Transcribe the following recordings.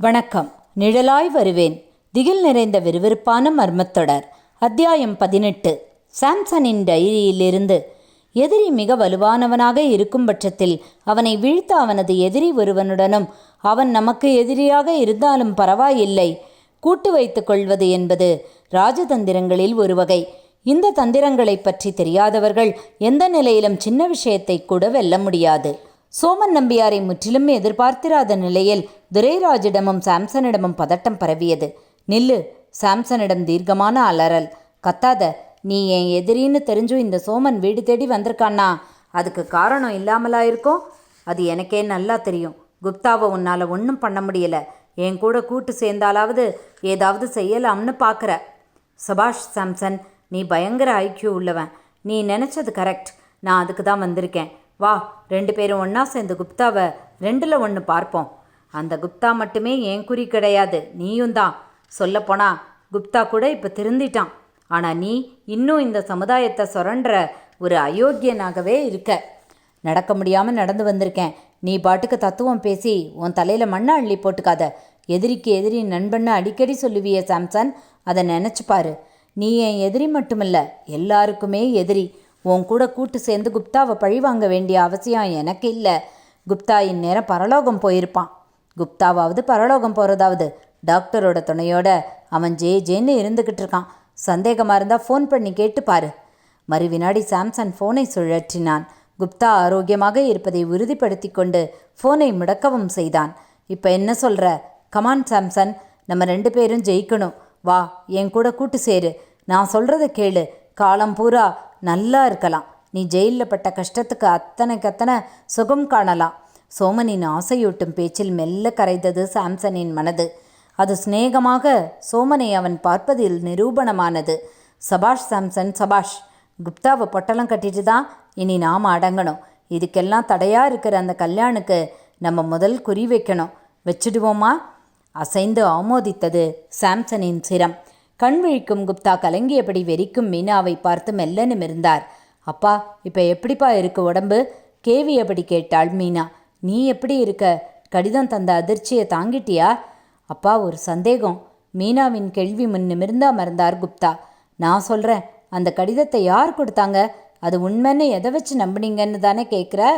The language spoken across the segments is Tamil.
வணக்கம். நிழலாய் வருவேன். திகில் நிறைந்த விறுவிறுப்பான மர்மத்தொடர். அத்தியாயம் பதினெட்டு. சாம்சனின் டைரியிலிருந்து. எதிரி மிக வலுவானவனாக இருக்கும் பட்சத்தில் அவனை வீழ்த்த அவனது எதிரி ஒருவனுடனும் அவன் நமக்கு எதிரியாக இருந்தாலும் பரவாயில்லை. கூட்டு வைத்துக் கொள்வது என்பது ராஜதந்திரங்களில் ஒரு வகை. இந்த தந்திரங்களைப் பற்றி தெரியாதவர்கள் எந்த நிலையிலும் சின்ன விஷயத்தை கூட வெல்ல முடியாது. சோமன் நம்பியாரை முற்றிலும் எதிர்பார்த்திராத நிலையில் துரைராஜிடமும் சாம்சனிடமும் பதட்டம் பரவியது. நில்லு சாம்சனிடம் தீர்க்கமான அலறல். கத்தாத நீ என் எதிரின்னு தெரிஞ்சும் இந்த சோமன் வீடு தேடி வந்திருக்கான்னா அதுக்கு காரணம் இல்லாமலா இருக்கும் அது எனக்கே நல்லா தெரியும். குப்தாவை உன்னால் ஒன்றும் பண்ண முடியல. என் கூட கூட்டு சேர்ந்தாலாவது ஏதாவது செய்யலாம்னு பார்க்குற சபாஷ் சாம்சன் நீ பயங்கர ஐக்கியூ உள்ளவன். நீ நினச்சது கரெக்ட். நான் அதுக்கு தான் வந்திருக்கேன். வா ரெண்டு பேரும் ஒன்றா சேர்ந்து குப்தாவை ரெண்டில் ஒன்று பார்ப்போம். அந்த குப்தா மட்டுமே என் குறி கிடையாது? நீயும் தான். சொல்லப்போனா குப்தா கூட இப்போ திருந்திட்டான். ஆனால் நீ இன்னும் இந்த சமுதாயத்தை சுரண்ட ஒரு அயோக்கியனாகவே இருக்க. நடக்க முடியாமல் நடந்து வந்திருக்கேன். நீ பாட்டுக்கு தத்துவம் பேசி உன் தலையில் மண்ணை அள்ளி போட்டுக்காத. எதிரிக்கு எதிரி நண்பன்னு அடிக்கடி சொல்லுவியே சாம்சன். அதை நினச்சிப்பாரு நீ என் எதிரி மட்டுமில்ல எல்லாருக்குமே எதிரி. உன் கூட கூட்டு சேர்ந்து குப்தாவை பழி வாங்க வேண்டிய அவசியம் எனக்கு இல்லை குப்தா இந்நேரம் பரலோகம் போயிருப்பான். குப்தாவாவது பரலோகம் போகிறதாவது டாக்டரோட துணையோட அவன் ஜே ஜேன்னு இருந்துக்கிட்டு இருக்கான். சந்தேகமாக இருந்தால் ஃபோன் பண்ணி கேட்டு பாரு. மறு வினாடி சாம்சன் ஃபோனை சுழற்றினான். குப்தா ஆரோக்கியமாக இருப்பதை உறுதிப்படுத்தி கொண்டு ஃபோனை முடக்கவும் செய்தான். இப்போ என்ன சொல்கிற கமான் சாம்சன். நம்ம ரெண்டு பேரும் ஜெயிக்கணும். வா என் கூட கூட்டு சேரு. நான் சொல்கிறத கேளு. காலம் பூரா நல்லா இருக்கலாம். நீ ஜெயிலில் பட்ட கஷ்டத்துக்கு அத்தனைக்கு அத்தனை சுகம் காணலாம். சோமனின் ஆசையூட்டும் பேச்சில் மெல்ல கரைந்தது சாம்சனின் மனது. அது சிநேகமாக சோமனை அவன் பார்ப்பதில் நிரூபணமானது. சபாஷ் சாம்சன் சபாஷ் குப்தாவை பொட்டலம் கட்டிட்டு தான் இனி நாம் அடங்கணும். இதுக்கெல்லாம் தடையாக இருக்கிற அந்த கல்யாணுக்கு நம்ம முதல் குறி வைக்கணும். வச்சிடுவோமா? அசைந்து ஆமோதித்தது சாம்சனின் சிரம். கண் விழிக்கும் குப்தா கலங்கியபடி வெறிக்கும் மீனாவை பார்த்து மெல்ல நிமிர்ந்தார் அப்பா இப்போ எப்படிப்பா இருக்கு உடம்பு? கேவியபடி கேட்டாள் மீனா. நீ எப்படி இருக்க? கடிதம் தந்த அதிர்ச்சியை தாங்கிட்டியா? அப்பா ஒரு சந்தேகம். மீனாவின் கேள்வி முன் நிமிர்ந்தா மறந்தார் குப்தா. நான் சொல்கிறேன் அந்த கடிதத்தை யார் கொடுத்தாங்க? அது உண்மைன்னு எதை வச்சு நம்புனீங்கன்னு தானே கேட்குற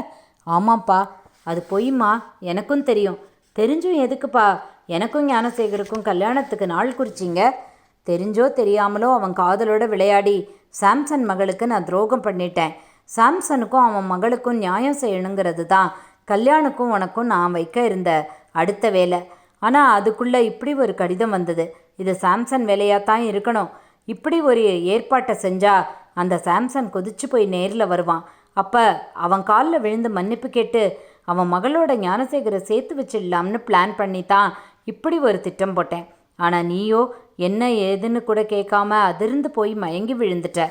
ஆமாப்பா. அது பொய்மா எனக்கும் தெரியும். தெரிஞ்சும் எதுக்குப்பா? எனக்கும் ஞானசேகருக்கும் கல்யாணத்துக்கு நாள் குறிச்சிங்க. தெரிஞ்சோ தெரியாமலோ அவன் காதலோட விளையாடி சாம்சன் மகளுக்கு நான் துரோகம் பண்ணிட்டேன். சாம்சனுக்கும் அவன் மகளுக்கும் நியாயம் செய்யணுங்கிறது தான். கல்யாணுக்கும் உனக்கும் நான் வைக்க இருந்த அடுத்த வேலை. ஆனால் அதுக்குள்ளே இப்படி ஒரு கடிதம் வந்தது. இது சாம்சன் வேலையாக தான் இருக்கணும். இப்படி ஒரு ஏற்பாட்டை செஞ்சால் அந்த சாம்சன் கொதிச்சு போய் நேரில் வருவான். அப்போ அவன் காலில் விழுந்து மன்னிப்பு கேட்டு அவன் மகளோட ஞானசேகரை சேர்த்து வச்சிடலாம்னு பிளான் பண்ணி தான் இப்படி ஒரு திட்டம் போட்டேன். ஆனால் நீயோ என்ன ஏதுன்னு கூட கேட்காம அதிர்ந்து போய் மயங்கி விழுந்துட்ட.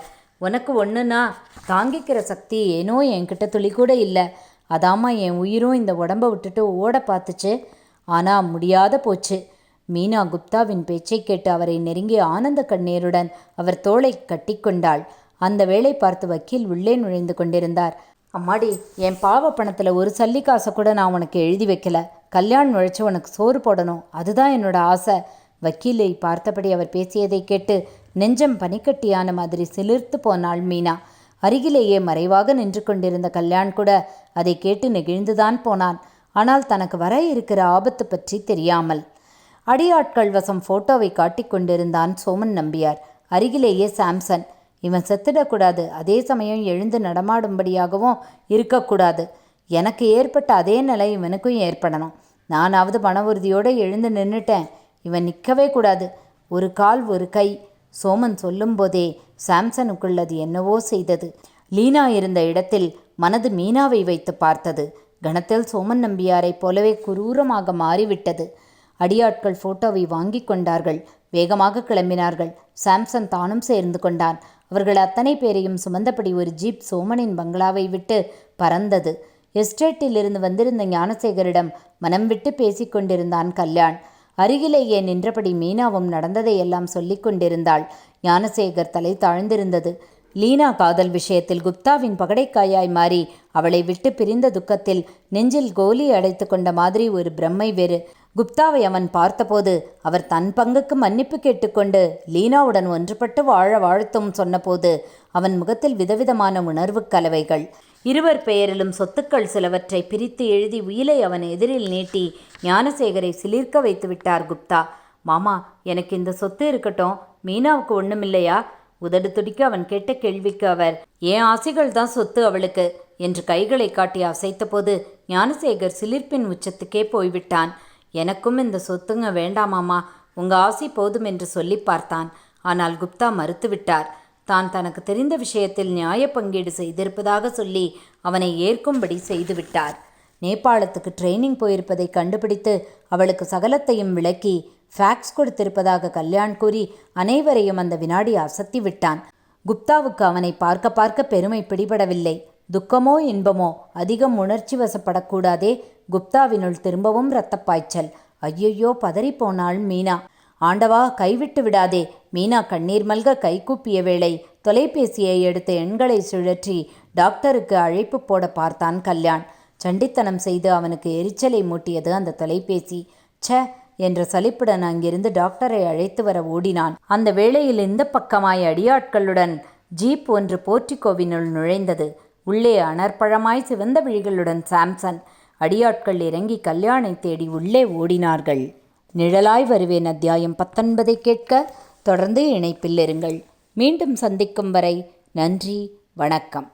உனக்கு ஒன்றுனா தாங்கிக்கிற சக்தி ஏனோ என்கிட்ட துளி கூட இல்லை. அதாம்மா என் உயிரும் இந்த உடம்பை விட்டுட்டு ஓட பார்த்துச்சு. ஆனால் முடியாத போச்சு. மீனா குப்தாவின் பேச்சை கேட்டு அவரை நெருங்கி ஆனந்த கண்ணீருடன் அவர் தோளை கட்டிக்கொண்டாள் அந்த வேளை பார்த்து வக்கீல் உள்ளே நுழைந்து கொண்டிருந்தார். அம்மாடி என் பாவ பணத்தில் ஒரு சல்லி காசை கூட நான் உனக்கு எழுதி வைக்கல. கல்யாணம் நுழைச்சி உனக்கு சோறு போடணும். அதுதான் என்னோட ஆசை. வக்கீலை பார்த்தபடி அவர் பேசியதை கேட்டு நெஞ்சம் பனிக்கட்டியான மாதிரி சிலிர்த்து போனாள் மீனா. அருகிலேயே மறைவாக நின்று கொண்டிருந்த கல்யாண் கூட அதை கேட்டு நெகிழ்ந்துதான் போனான். ஆனால் தனக்கு வர இருக்கிற ஆபத்து பற்றி தெரியாமல். அடியாட்கள் வசம் போட்டோவை காட்டிக் கொண்டிருந்தான் சோமன் நம்பியார். அருகிலேயே சாம்சன். இவன் செத்துடக்கூடாது. அதே சமயம் எழுந்து நடமாடும்படியாகவும் இருக்கக்கூடாது. எனக்கு ஏற்பட்ட அதே நிலை இவனுக்கும் ஏற்படணும். நானாவது பண உறுதியோடு எழுந்து நின்றுட்டேன் இவன் நிற்கவே கூடாது. ஒரு கால் ஒரு கை. சோமன் சொல்லும்போதே சாம்சனுக்குள்ளது என்னவோ செய்தது. லீனா இருந்த இடத்தில் மனது மீனாவை வைத்து பார்த்தது. கணத்தில் சோமன் நம்பியாரைப் போலவே குரூரமாக மாறிவிட்டது. அடியாட்கள் போட்டோவை வாங்கி கொண்டார்கள். வேகமாக கிளம்பினார்கள். சாம்சன் தானும் சேர்ந்து கொண்டான். அவர்கள் அத்தனை பேரையும் சுமந்தபடி ஒரு ஜீப் சோமனின் பங்களாவை விட்டு பறந்தது. எஸ்டேட்டிலிருந்து வந்திருந்த ஞானசேகரிடம் மனம் விட்டு பேசிக்கொண்டிருந்தான் கல்யாண். அருகிலேயே நின்றபடி மீனாவும் நடந்ததையெல்லாம் சொல்லிக் கொண்டிருந்தாள். ஞானசேகர் தலை தாழ்ந்திருந்தது. லீனா காதல் விஷயத்தில் குப்தாவின் பகடைக்காயாய் மாறி அவளை விட்டு பிரிந்த துக்கத்தில் நெஞ்சில் கோலி அடைத்து கொண்ட மாதிரி ஒரு பிரம்மை வேறு. குப்தாவை அவன் பார்த்தபோது அவர் தன் பங்குக்கு மன்னிப்பு கேட்டுக்கொண்டு லீனாவுடன் ஒன்றுபட்டு வாழ வாழ்த்தும் சொன்னபோது அவன் முகத்தில் விதவிதமான உணர்வுக் கலவைகள். இருவர் பெயரிலும் சொத்துக்கள் சிலவற்றை பிரித்து எழுதி உயிலை அவன் எதிரில் நீட்டி ஞானசேகரை சிலிர்க்க வைத்து விட்டார் குப்தா. மாமா எனக்கு இந்த சொத்து இருக்கட்டும். மீனாவுக்கு ஒண்ணுமில்லையா உதடு துடிக்க அவன் கேட்ட கேள்விக்கு அவர் ஏன் ஆசைகள் தான் சொத்து அவளுக்கு என்று கைகளை காட்டி அசைத்தபோது ஞானசேகர் சிலிர்ப்பின் உச்சத்துக்கே போய்விட்டான். எனக்கும் இந்த சொத்துங்க வேண்டாமாமா உங்க ஆசை போதும் என்று சொல்லி பார்த்தான். ஆனால் குப்தா மறுத்துவிட்டார் தான் தனக்கு தெரிந்த விஷயத்தில் நியாய பங்கீடு செய்திருப்பதாக சொல்லி அவனை ஏற்கும்படி செய்துவிட்டார். நேபாளத்துக்கு ட்ரைனிங் போயிருப்பதை கண்டுபிடித்து அவளுக்கு சகலத்தையும் விளக்கி ஃபேக்ஸ் கொடுத்திருப்பதாக கல்யாண் கூறி அனைவரையும் அந்த வினாடி அசத்தி விட்டான். குப்தாவுக்கு அவனை பார்க்க பார்க்க பெருமை பிடிபடவில்லை. துக்கமோ இன்பமோ அதிகம் உணர்ச்சி வசப்படக்கூடாதே குப்தாவினுள் திரும்பவும் இரத்தப்பாய்ச்சல் ஐயையோ பதறிப்போனாள் மீனா. ஆண்டவா கைவிட்டு விடாதே. மீனா கண்ணீர் மல்க கைகூப்பிய வேளை தொலைபேசியை எடுத்த எண்களை சுழற்றி டாக்டருக்கு அழைப்பு போட பார்த்தான் கல்யாண். சண்டித்தனம் செய்து அவனுக்கு எரிச்சலை மூட்டியது அந்த தொலைபேசி. ச்ச! என்ற சலிப்புடன் அங்கிருந்து டாக்டரை அழைத்து வர ஓடினான். அந்த வேளையில் இந்த பக்கமாய் அடியாட்களுடன் ஜீப் ஒன்று போர்ட்டிகோவினுள் நுழைந்தது. உள்ளே அனற்பழமாய் சிவந்த விழிகளுடன் சாம்சன். அடியாட்கள் இறங்கி கல்யாணை தேடி உள்ளே ஓடினார்கள். நிழலாய் வருவேன் அத்தியாயம் பத்தொன்பதை கேட்க தொடர்ந்து இணைப்பில் இருங்கள். மீண்டும் சந்திக்கும் வரை நன்றி வணக்கம்.